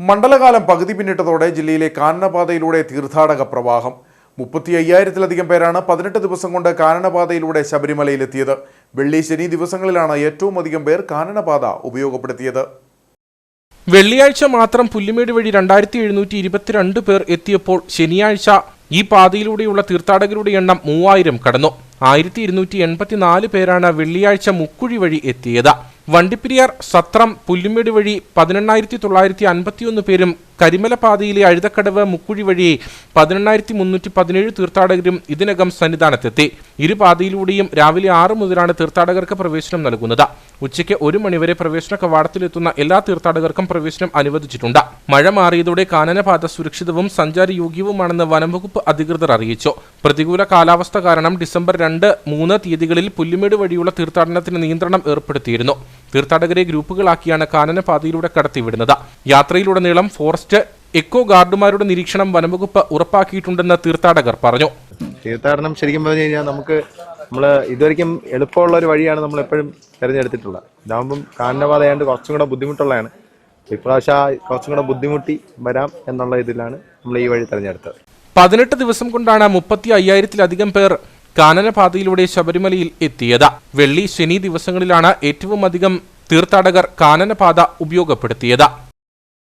മണ്ഡലകാലം പകുതി പിന്നിട്ടതോടെ ജില്ലയിലെ കാനനപാതയിലൂടെ തീർത്ഥാടക പ്രവാഹം. മുപ്പത്തി അയ്യായിരത്തിലധികം പേരാണ് പതിനെട്ട് ദിവസം കൊണ്ട് കാനനപാതയിലൂടെ ശബരിമലയിലെത്തിയത്. വെള്ളി ശനി ദിവസങ്ങളിലാണ് ഏറ്റവും അധികം പേർ കാനനപാത ഉപയോഗപ്പെടുത്തിയത്. വെള്ളിയാഴ്ച മാത്രം പുല്ലുമേട് വഴി രണ്ടായിരത്തി എഴുന്നൂറ്റി ഇരുപത്തിരണ്ട് പേർ എത്തിയപ്പോൾ ശനിയാഴ്ച ഈ പാതയിലൂടെയുള്ള തീർത്ഥാടകരുടെ എണ്ണം മൂവായിരം കടന്നു. ആയിരത്തി ഇരുന്നൂറ്റി എൺപത്തിനാല് പേരാണ് വെള്ളിയാഴ്ച മുക്കുഴി വഴി എത്തിയത്. വണ്ടിപ്പെരിയാർ സത്രം പുല്ലുമേട് വഴി പതിനെണ്ണായിരത്തി തൊള്ളായിരത്തി അൻപത്തിയൊന്ന് പേരും കരിമല പാതയിലെ അഴുതക്കടവ് മുക്കുഴി വഴി പതിനെണ്ണായിരത്തി മുന്നൂറ്റി പതിനേഴ് തീർത്ഥാടകരും ഇതിനകം സന്നിധാനത്തെത്തി. ഇരു പാതയിലൂടെയും രാവിലെ ആറ് മുതലാണ് തീർത്ഥാടകർക്ക് പ്രവേശനം നൽകുന്നത്. ഉച്ചയ്ക്ക് ഒരു മണിവരെ പ്രവേശന കവാടത്തിലെത്തുന്ന എല്ലാ തീർത്ഥാടകർക്കും പ്രവേശനം അനുവദിച്ചിട്ടുണ്ട്. മഴ മാറിയതോടെ കാനനപാത സുരക്ഷിതവും സഞ്ചാരയോഗ്യവുമാണെന്ന് വനംവകുപ്പ് അധികൃതർ അറിയിച്ചു. പ്രതികൂല കാലാവസ്ഥ കാരണം ഡിസംബർ രണ്ട് മൂന്ന് തീയതികളിൽ പുല്ലുമേട് വഴിയുള്ള തീർത്ഥാടനത്തിന് നിയന്ത്രണം ഏർപ്പെടുത്തിയിരുന്നു. തീർത്ഥാടകരെ ഗ്രൂപ്പുകളാക്കിയാണ് കാനനപാതയിലൂടെ കടത്തിവിടുന്നത്. യാത്രയിലുടനീളം ഫോറസ്റ്റ് എക്കോ ഗാർഡുമാരുടെ നിരീക്ഷണം വനംവകുപ്പ് ഉറപ്പാക്കിയിട്ടുണ്ടെന്ന് തീർത്ഥാടകർ പറഞ്ഞു. തീർത്ഥാടനം ശരിക്കും പറഞ്ഞു കഴിഞ്ഞാൽ നമുക്ക് നമ്മൾ ഇതുവരെയും എളുപ്പമുള്ള ഒരു വഴിയാണ് നമ്മൾ എപ്പോഴും തിരഞ്ഞെടുത്തിട്ടുള്ളത് ഇതാകുമ്പം കാനനപാതയാണ്ട് കുറച്ചും കൂടെ ബുദ്ധിമുട്ടുള്ളതാണ്. ഇപ്രാവശ്യം കുറച്ചും കൂടെ ബുദ്ധിമുട്ടി വരാം എന്നുള്ള ഇതിലാണ് നമ്മൾ ഈ വഴി തിരഞ്ഞെടുത്തത്. പതിനെട്ട് ദിവസം കൊണ്ടാണ് മുപ്പത്തി അയ്യായിരത്തിലധികം പേർ കാനനപാതയിലൂടെ ശബരിമലയിൽ എത്തിയത്. വെള്ളി ശനി ദിവസങ്ങളിലാണ് ഏറ്റവും അധികം തീർത്ഥാടകർ കാനനപാത ഉപയോഗപ്പെടുത്തിയത്.